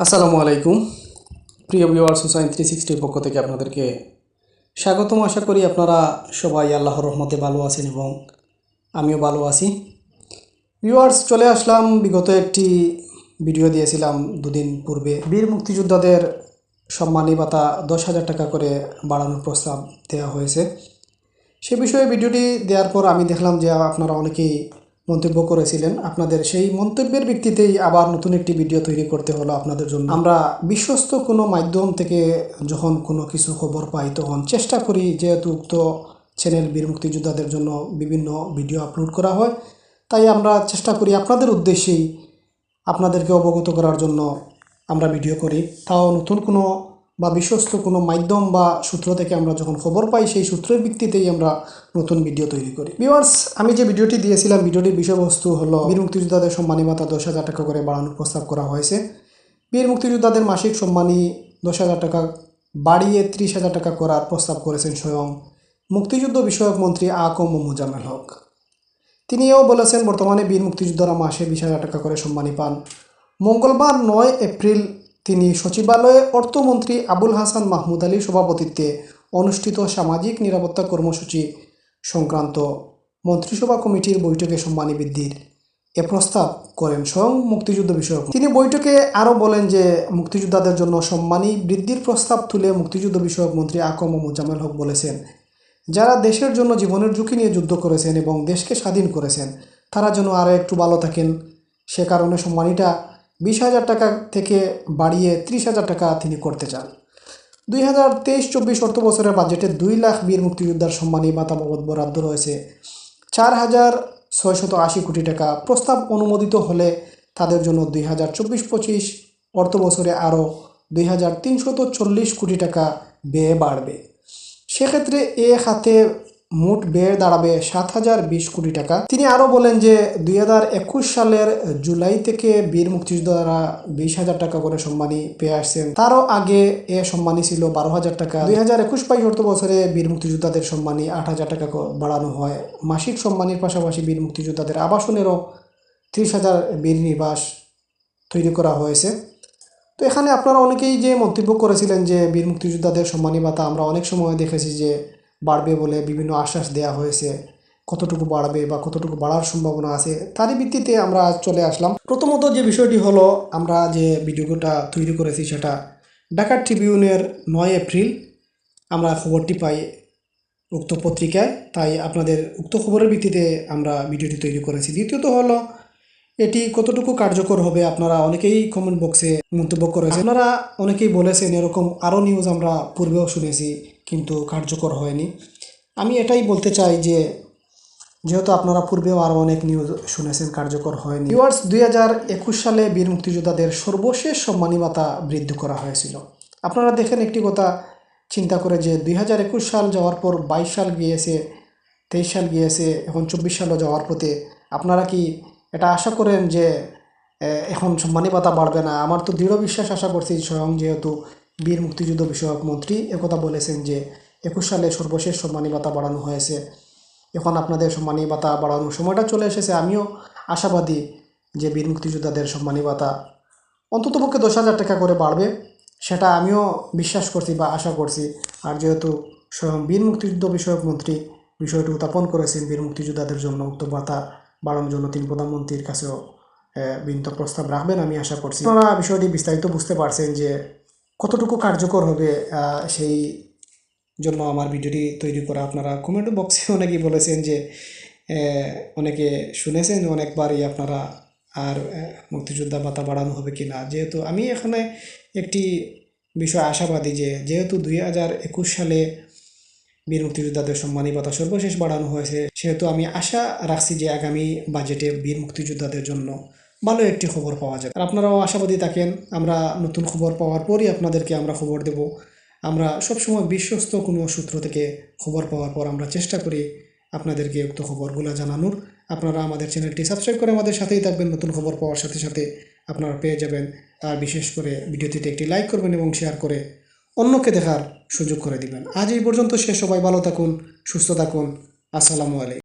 আসসালামু আলাইকুম। প্রিয় ভিউয়ার্স, হুসাইন থ্রি সিক্সটির পক্ষ থেকে আপনাদেরকে স্বাগতম। আশা করি আপনারা সবাই আল্লাহর রহমতে ভালো আছেন এবং আমিও ভালো আছি। ভিউয়ার্স, চলে আসলাম। বিগত একটি ভিডিও দিয়েছিলাম দুদিন পূর্বে। বীর মুক্তিযোদ্ধাদের সম্মানী ভাতা দশ হাজার টাকা করে বাড়ানোর প্রস্তাব দেওয়া হয়েছে। সে বিষয়ে ভিডিওটি দেওয়ার পর আমি দেখলাম যে আপনারা অনেকেই মন্তব্য করেছিলেন। আপনাদের সেই মন্তব্যের ভিত্তিতেই আবার নতুন একটি ভিডিও তৈরি করতে হলো আপনাদের জন্য। আমরা বিশ্বস্ত কোনো মাধ্যম থেকে যখন কোনো কিছু খবর পাই, তখন চেষ্টা করি যেহেতু উক্ত চ্যানেল বীর মুক্তিযোদ্ধাদের জন্য বিভিন্ন ভিডিও আপলোড করা হয়, তাই আমরা চেষ্টা করি আপনাদের উদ্দেশ্যেই আপনাদেরকে অবগত করার জন্য আমরা ভিডিও করি। তাও নতুন কোনো বা বিশ্বস্ত কোনো মাধ্যম বা সূত্র থেকে আমরা যখন খবর পাই, সেই সূত্রের ভিত্তিতেই আমরা নতুন ভিডিও তৈরি করি। ভিউয়ার্স আমি যে ভিডিওটি দিয়েছিলাম, ভিডিওটির বিষয়বস্তু হলো বীর মুক্তিযোদ্ধাদের সম্মানী ভাতা দশ হাজার টাকা করে বাড়ানোর প্রস্তাব করা হয়েছে। বীর মুক্তিযোদ্ধাদের মাসিক সম্মানী দশ হাজার টাকা বাড়িয়ে ত্রিশ হাজার টাকা করার প্রস্তাব করেছেন স্বয়ং মুক্তিযুদ্ধ বিষয়ক মন্ত্রী আকম মোজাম্মেল হক। তিনিও বলেছেন, বর্তমানে বীর মুক্তিযোদ্ধারা মাসে বিশ হাজার টাকা করে সম্মানী পান। মঙ্গলবার নয় এপ্রিল তিনি সচিবালয়ে অর্থমন্ত্রী আবুল হাসান মাহমুদ আলীর সভাপতিত্বে অনুষ্ঠিত সামাজিক নিরাপত্তা কর্মসূচি সংক্রান্ত মন্ত্রিসভা কমিটির বৈঠকে সম্মানী বৃদ্ধির এ প্রস্তাব করেন স্বয়ং মুক্তিযুদ্ধ বিষয়ক। তিনি বৈঠকে আরও বলেন যে, মুক্তিযোদ্ধাদের জন্য সম্মানী বৃদ্ধির প্রস্তাব তুলে মুক্তিযুদ্ধ বিষয়ক মন্ত্রী আকম মোজাম্মেল হক বলেছেন, যারা দেশের জন্য জীবনের ঝুঁকি নিয়ে যুদ্ধ করেছেন এবং দেশকে স্বাধীন করেছেন, তারা যেন আরও একটু ভালো থাকেন। সে কারণে সম্মানীটা বিশ হাজার টাকা থেকে বাড়িয়ে ত্রিশ হাজার টাকা তিনি করতে চান। দুই হাজার তেইশ চব্বিশ অর্থ বছরের বাজেটে দুই লাখ বীর মুক্তিযোদ্ধার সম্মানী ভাতা বরাদ্দ রয়েছে চার হাজার ছয়শত আশি কোটি টাকা প্রস্তাব অনুমোদিত হলে তাদের জন্য দুই হাজার চব্বিশ পঁচিশ অর্থ বছরে আরও দুই হাজার তিনশত চল্লিশ কোটি টাকা ব্যয় বাড়বে। সেক্ষেত্রে এ খাতে মোট ব্যয় দাঁড়াবে সাত হাজার বিশ কোটি টাকা। তিনি আরও বলেন যে, দুই একুশ সালের জুলাই থেকে বীর মুক্তিযোদ্ধারা বিশ হাজার টাকা করে সম্মানী পেয়ে আসছেন। তারও আগে এ সম্মানী ছিল বারো হাজার টাকা। দুই হাজার একুশ বাইশ অর্থ বছরে বীর মুক্তিযোদ্ধাদের সম্মানী আট হাজার টাকা বাড়ানো হয়। মাসিক সম্মানীর পাশাপাশি বীর মুক্তিযোদ্ধাদের আবাসনেরও ত্রিশ হাজার বীর নিবাস তৈরি করা হয়েছে। তো এখানে আপনারা অনেকেই যে মন্তব্য করেছিলেন যে, বীর মুক্তিযোদ্ধাদের সম্মানী ভাতা আমরা অনেক সময় দেখেছি যে বাড়বে বলে বিভিন্ন আশ্বাস দেওয়া হয়েছে। কতটুকু বাড়বে বা কতটুকু বাড়ার সম্ভাবনা আছে, তারই ভিত্তিতে আমরা চলে আসলাম। প্রথমত যে বিষয়টি হলো, আমরা যে ভিডিওটা তৈরি করেছি সেটা ঢাকা ট্রিবিউনের নয় এপ্রিল আমরা খবরটি পাই উক্ত পত্রিকায়। তাই আপনাদের উক্ত খবরের ভিত্তিতে আমরা ভিডিওটি তৈরি করেছি। দ্বিতীয়ত হলো, এটি কতটুকু কার্যকর হবে আপনারা অনেকেই কমেন্ট বক্সে মন্তব্য করেছেন। আপনারা অনেকেই বলেছেন, এরকম আরও নিউজ আমরা পূর্বেও শুনেছি। কিন্তু কার্যকর হয়নি। আমি এটাই বলতে চাই যে, যেহেতু আপনারা পূর্বেও আরও অনেক নিউজ শুনেছেন কার্যকর হয়নি ভিউয়ার্স দুই হাজার একুশ সালে বীর মুক্তিযোদ্ধাদের সর্বশেষ সম্মানী ভাতা বৃদ্ধি করা হয়েছিল। আপনারা দেখেন একটি কথা চিন্তা করে যে, দুই হাজার একুশ সাল যাওয়ার পর বাইশ সাল গিয়েছে, তেইশ সাল গিয়েছে, এখন চব্বিশ সালও যাওয়ার পথে, আপনারা কি এটা আশা করেন যে এখন সম্মানী ভাতা বাড়বে না? আমার তো দৃঢ় বিশ্বাস আশা করছি স্বয়ং যেহেতু বীর মুক্তিযুদ্ধ বিষয়ক মন্ত্রী একথা বলেছেন যে, একুশ সালে সর্বশেষ সম্মানী ভাতা বাড়ানো হয়েছে। এখন আপনাদের সম্মানী ভাতা বাড়ানোর সময়টা চলে এসেছে। আমিও আশাবাদী যে বীর মুক্তিযোদ্ধাদের সম্মানী ভাতা অন্ততপক্ষে দশ হাজার টাকা করে বাড়বে, সেটা আমিও বিশ্বাস করছি বা আশা করছি। আর যেহেতু স্বয়ং বীর মুক্তিযুদ্ধ বিষয়ক মন্ত্রী বিষয়টি উত্থাপন করেছেন, বীর মুক্তিযোদ্ধাদের জন্য উক্ত ভাতা বাড়ানোর জন্য তিনি প্রধানমন্ত্রীর কাছেও বিনীত প্রস্তাব রাখবেন, আমি আশা করছি। আপনারা বিষয়টি বিস্তারিত বুঝতে পারছেন যে কতটুকু কার্যকর হবে সেই জন্য আমার ভিডিওটি তৈরি করা আপনারা কমেন্ট বক্সে অনেকেই বলেছেন যে অনেকে শুনেছেন অনেকবারই আপনারা আর মুক্তিযোদ্ধা ভাতা বাড়ানো হবে কি না। যেহেতু আমি এখানে একটি বিষয় আশাবাদী যে, যেহেতু দুই হাজার একুশ সালে বীর মুক্তিযোদ্ধাদের সম্মানী ভাতা সর্বশেষ বাড়ানো হয়েছে, সেহেতু আমি আশা রাখছি যে আগামী বাজেটে বীর মুক্তিযোদ্ধাদের জন্য ভালো একটি খবর পাওয়া যাবে আর আপনারাও আশাবাদী থাকেন, আমরা নতুন খবর পাওয়ার পরই আপনাদেরকে আমরা খবর দেব। আমরা সবসময় বিশ্বস্ত কোনো সূত্র থেকে খবর পাওয়ার পর আমরা চেষ্টা করি আপনাদেরকে উক্ত খবরগুলো জানানোর। আপনারা আমাদের চ্যানেলটি সাবস্ক্রাইব করে আমাদের সাথেই থাকবেন, নতুন খবর পাওয়ার সাথে সাথে আপনারা পেয়ে যাবেন। আর বিশেষ করে ভিডিওটিতে একটি লাইক করবেন এবং শেয়ার করে অন্যকে দেখার সুযোগ করে দিবেন। আজ এই পর্যন্ত সে সবাই ভালো থাকুন, সুস্থ থাকুন। আসসালামু আলাইকুম।